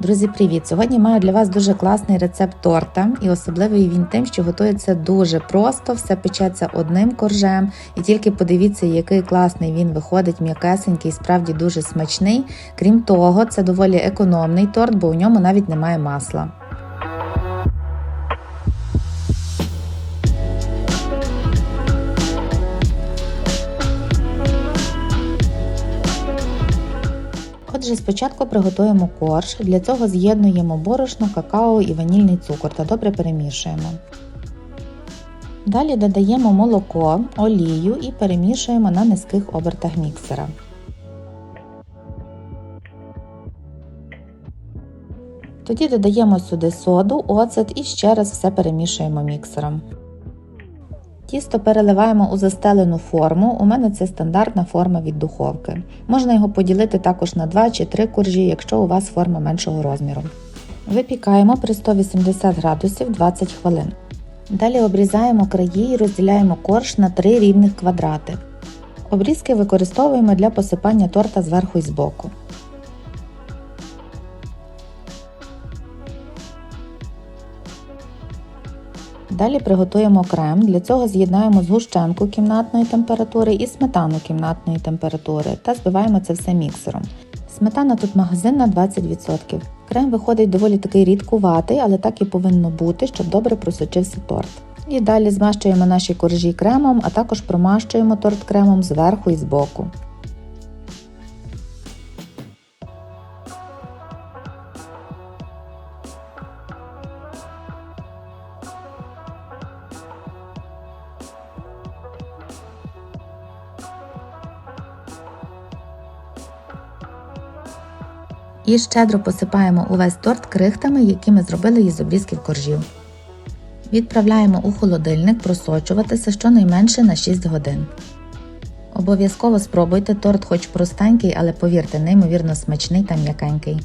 Друзі, привіт! Сьогодні маю для вас дуже класний рецепт торта, і особливий він тим, що готується дуже просто, все печеться одним коржем. І тільки подивіться, який класний він виходить, м'якесенький, справді дуже смачний. Крім того, це доволі економний торт, бо у ньому навіть немає масла. Отже, спочатку приготуємо корж. Для цього з'єднуємо борошно, какао і ванільний цукор та добре перемішуємо. Далі додаємо молоко, олію і перемішуємо на низьких обертах міксера. Тоді додаємо сюди соду, оцет і ще раз все перемішуємо міксером. Тісто переливаємо у застелену форму. У мене це стандартна форма від духовки. Можна його поділити також на 2 чи 3 коржі, якщо у вас форма меншого розміру. Випікаємо при 180 градусів 20 хвилин. Далі обрізаємо краї і розділяємо корж на 3 рівних квадрати. Обрізки використовуємо для посипання торта зверху і збоку. Далі приготуємо крем. Для цього з'єднаємо згущенку кімнатної температури і сметану кімнатної температури та збиваємо це все міксером. Сметана тут магазинна 20%. Крем виходить доволі такий рідкуватий, але так і повинно бути, щоб добре просочився торт. І далі змащуємо наші коржі кремом, а також промащуємо торт кремом зверху і збоку. І щедро посипаємо увесь торт крихтами, які ми зробили із обрізків коржів. Відправляємо у холодильник просочуватися щонайменше на 6 годин. Обов'язково спробуйте торт, хоч простенький, але повірте, неймовірно смачний та м'якенький.